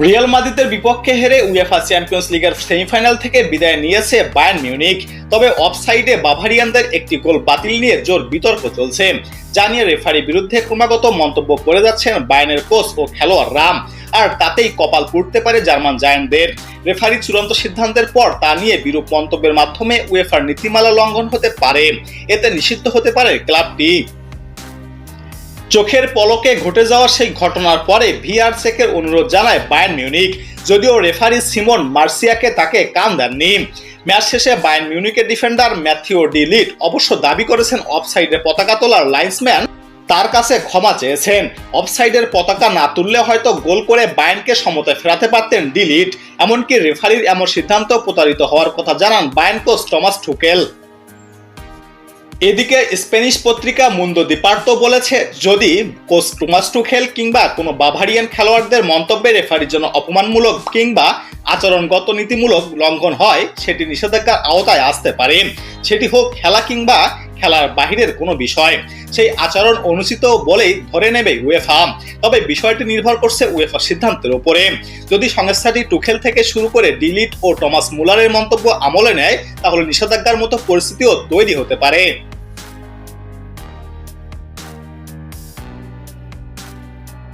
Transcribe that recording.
Real মাদ্রিদের বিপক্ষে হেরে উয়েফা চ্যাম্পিয়ন্স লিগের সেমিফাইনাল থেকে বিদায় নিয়েছে বায়ার্ন মিউনিক তবে অফসাইডে বাভারিয়ানদের একটি গোল বাতিল নিয়ে জোর বিতর্ক চলছে। জানিয়ে রেফারি বিরুদ্ধে ক্রমাগত মন্তব্য করে যাচ্ছেন বায়ার্নের কোচ ও খেলোয়াড় রাম আর তাতেই কপাল পুড়তে পারে জার্মান জায়ান্টদের। রেফারি চূড়ান্ত সিদ্ধান্তের পর তা নিয়ে বিরূপ মন্তব্যের মাধ্যমে উয়েফার নীতিমালা লঙ্ঘন হতে পারে। এতে নিষিদ্ধ হতে পারে ক্লাবটি। চোখের পলকে ঘটে যাওয়া সেই ঘটনার পরে ভিআর চেকের অনুরোধ জানায় বায়ার্ন মিউনিক। যদিও রেফারি সিমন মার্সিয়াকে তাকে কান দেননি। ম্যাচ শেষে বায়ার্ন মিউনিকের ডিফেন্ডার ম্যাথিও ডি লিট অবশ্য দাবি করেছেন অফসাইডে পতাকা তোলার লাইন্সম্যান তার কাছে ক্ষমা চেয়েছেন। অফসাইডের পতাকা না তুললে হয়তো গোল করে বায়ানকে সমতায় ফেরাতে পারতেন ডিলিট এমনকি রেফারির এমন সিদ্ধান্ত প্রতারিত হওয়ার কথা জানান বায়ান কোচ টমাস ঠুকেল এদিকে স্প্যানিশ পত্রিকা মুন্দো দিপার্তো বলেছে, যদি কোচ টুমাস টুখেল কিংবা কোনো বাভারিয়ান খেলোয়াড়দের মন্তব্যে রেফারির জন্য অপমানমূলক কিংবা আচরণগত নীতিমূলক লঙ্ঘন হয়, সেটি নিষেধাজ্ঞার আওতায় আসতে পারে। সেটি হোক খেলা কিংবা খেলার বাহিরের কোনো বিষয়। সেই আচরণ অনুচিত বলেই ধরে নেবে উয়েফা তবে বিষয়টি নির্ভর করছে উয়েফা সিদ্ধান্তের উপরে। যদি সংস্থাটি টুখেল থেকে শুরু করে ডিলিট ও টমাস মুলারের মন্তব্য আমলে নেয়, তাহলে নিষেধাজ্ঞার মতো পরিস্থিতিও তৈরি হতে পারে।